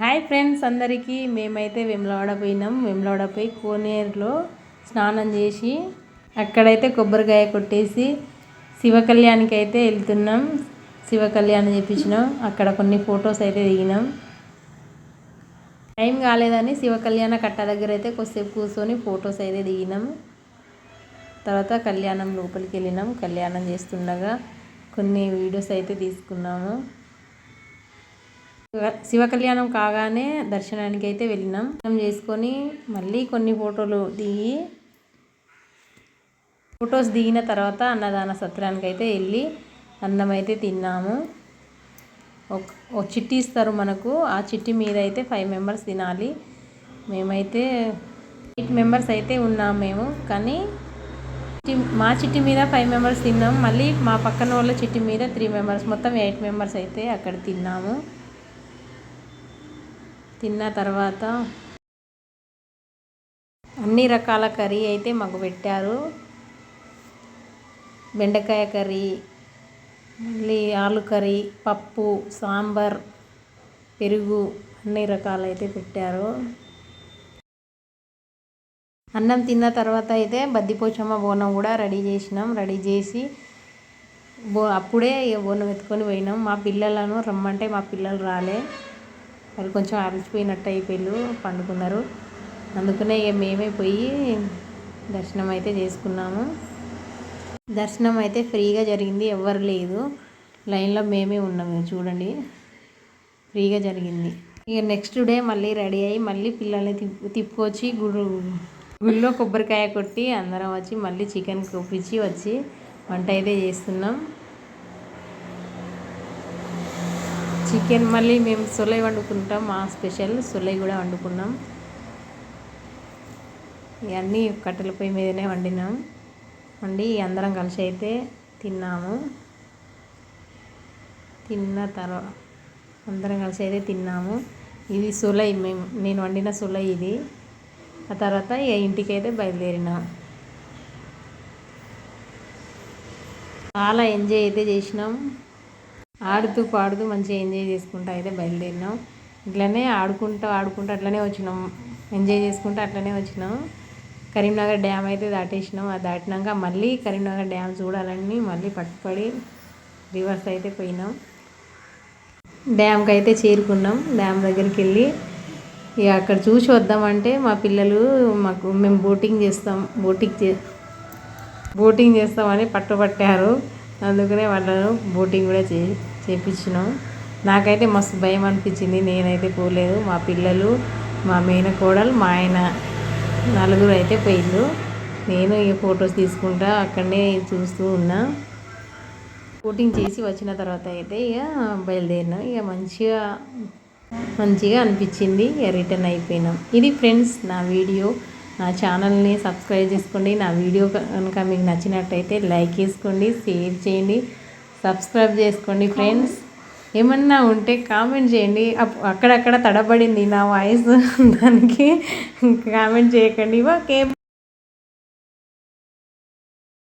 Hi friends అందరికీ మేమైతే వెమ్లవాడ పోయినాం. వెమ్లవాడ పోయి కోనేరులో స్నానం చేసి అక్కడైతే కొబ్బరికాయ కొట్టేసి శివ కళ్యాణ్కి అయితే వెళ్తున్నాం. శివ కళ్యాణం చేపించినాం అక్కడ కొన్ని ఫొటోస్ అయితే దిగినాం. టైం కాలేదని శివ కళ్యాణ కట్ట దగ్గర అయితే కొద్దిసేపు కూర్చొని ఫొటోస్ అయితే దిగినాం. తర్వాత కళ్యాణం లోపలికి వెళ్ళినాం. కళ్యాణం చేస్తుండగా కొన్ని వీడియోస్ అయితే తీసుకున్నాము. శివ కళ్యాణం కాగానే దర్శనానికి అయితే వెళ్ళినాం. దర్శనం చేసుకొని మళ్ళీ కొన్ని ఫోటోలు దిగి ఫొటోస్ దిగిన తర్వాత అన్నదాన సత్రానికి అయితే వెళ్ళి అన్నం అయితే తిన్నాము. ఒక చిట్టి ఇస్తారు మనకు. ఆ చిట్టి మీద అయితే ఫైవ్ మెంబర్స్ తినాలి. మేమైతే ఎయిట్ మెంబర్స్ అయితే ఉన్నాం మేము. కానీ మా చిట్టి మీద ఫైవ్ మెంబర్స్ తిన్నాం. మళ్ళీ మా పక్కన వాళ్ళ చిట్టి మీద త్రీ మెంబర్స్ మొత్తం ఎయిట్ మెంబర్స్ అయితే అక్కడ తిన్నాము. తిన్న తర్వాత అన్ని రకాల కర్రీ అయితే మాకు పెట్టారు. బెండకాయ కర్రీ మళ్ళీ ఆలు కర్రీ పప్పు సాంబార్ పెరుగు అన్ని రకాలైతే పెట్టారు. అన్నం తిన్న తర్వాత అయితే బద్దిపోచమ్మ బోనం కూడా రెడీ చేసినాం. రెడీ చేసి బో అప్పుడే బోనం ఎత్తుకొని పోయినాం. మా పిల్లలను రమ్మంటే మా పిల్లలు రాలే. వాళ్ళు కొంచెం అలసిపోయినట్టు అయిపోయారు పండుకున్నారు. అందుకనే ఇక మేమే పోయి దర్శనం అయితే చేసుకున్నాము. దర్శనం అయితే ఫ్రీగా జరిగింది ఎవరు లేదు. లైన్లో మేమే ఉన్నాము చూడండి. ఫ్రీగా జరిగింది. ఇక నెక్స్ట్ డే మళ్ళీ రెడీ అయ్యి మళ్ళీ పిల్లల్ని తిప్పు తిప్పుకొచ్చి గుడు గుళ్ళో కొబ్బరికాయ కొట్టి అందరం వచ్చి మళ్ళీ చికెన్ కొప్పించి వచ్చి వంట అయితే చేస్తున్నాం. చికెన్ మళ్ళీ మేము సొలై వండుకుంటాం. మా స్పెషల్ సొలై కూడా వండుకున్నాం. ఇవన్నీ కట్టెల పొయ్యి మీదనే వండినాం. వండి అందరం కలిసి అయితే తిన్నాము. తిన్న తర్వాత అందరం కలిసి అయితే తిన్నాము. ఇది సులై మేము నేను వండిన సులై ఇది. ఆ తర్వాత ఇక ఇంటికి అయితే బయలుదేరినాం. చాలా ఎంజాయ్ అయితే చేసినాం. ఆడుతూ పాడుతూ మంచిగా ఎంజాయ్ చేసుకుంటూ అయితే బయలుదేరినాం. ఇట్లనే ఆడుకుంటూ ఆడుకుంటూ అట్లనే వచ్చినాం. ఎంజాయ్ చేసుకుంటూ అట్లనే వచ్చినాం. కరీంనగర్ డ్యామ్ అయితే దాటేసినాం. అది దాటినాక మళ్ళీ కరీంనగర్ డ్యామ్ చూడాలని మళ్ళీ పట్టుపడి రివర్స్ అయితే పోయినాం. డ్యామ్కి అయితే చేరుకున్నాం. డ్యామ్ దగ్గరికి వెళ్ళి ఇక అక్కడ చూసి వద్దామంటే మా పిల్లలు మాకు మేము బోటింగ్ చేస్తాం. బోటింగ్ చే బోటింగ్ చేస్తామని పట్టుబట్టారు. అందుకనే వాళ్ళను బోటింగ్ కూడా చే చేపించినాం. నాకైతే మస్తు భయం అనిపించింది. నేనైతే పోలేదు. మా పిల్లలు మా మేనకోడలు మా ఆయన నలుగురు అయితే పోయిండు నేను ఇక ఫొటోస్ తీసుకుంటా అక్కడనే చూస్తూ ఉన్నా. బోటింగ్ చేసి వచ్చిన తర్వాత అయితే ఇక బయలుదేరినాం. ఇక మంచిగా మంచిగా అనిపించింది. ఇక రిటర్న్ అయిపోయినాం. ఇది ఫ్రెండ్స్ నా వీడియో. నా ఛానల్ని సబ్స్క్రైబ్ చేసుకోండి. నా వీడియో కనుక మీకు నచ్చినట్టయితే లైక్ చేసుకోండి షేర్ చేయండి సబ్స్క్రైబ్ చేసుకోండి ఫ్రెండ్స్. ఏమన్నా ఉంటే కామెంట్ చేయండి. అక్కడక్కడ తడబడింది నా వాయిస్. దానికి కామెంట్ చేయకండి. ఓకే.